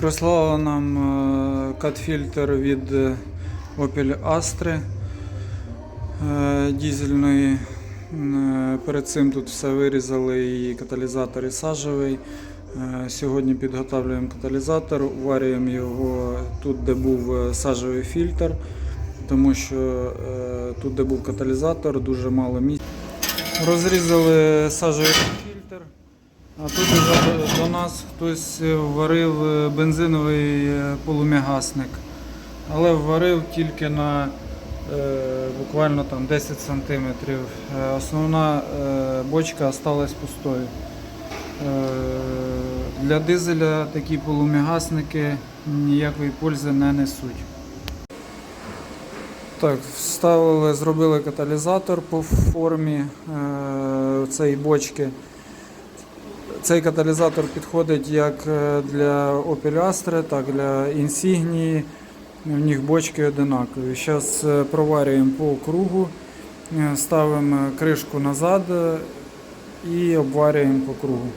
Прислала нам е, кат-фільтр від е, Opel Astra е, дізельної. Перед цим тут все вирізали і каталізатор і сажевий. Сьогодні підготовлюємо каталізатор, уварюємо його тут, де був сажевий фільтр, тому що тут, де був каталізатор, дуже мало місця. Розрізали сажевий. А тут до, нас хтось е, варив е, бензиновий е, полум'ягасник. Але варив тільки на буквально там 10 см. Основна бочка залишилась пустою. Для дизеля такі полум'ягасники ніякої пользи не несуть. Так, вставили, зробили каталізатор по формі цієї бочки. Цей каталізатор підходить як е, для Opel Astra, так і для Insignia. В них бочки одинакові. Зараз проварюємо по кругу, е, ставимо кришку назад е, і обварюємо по кругу.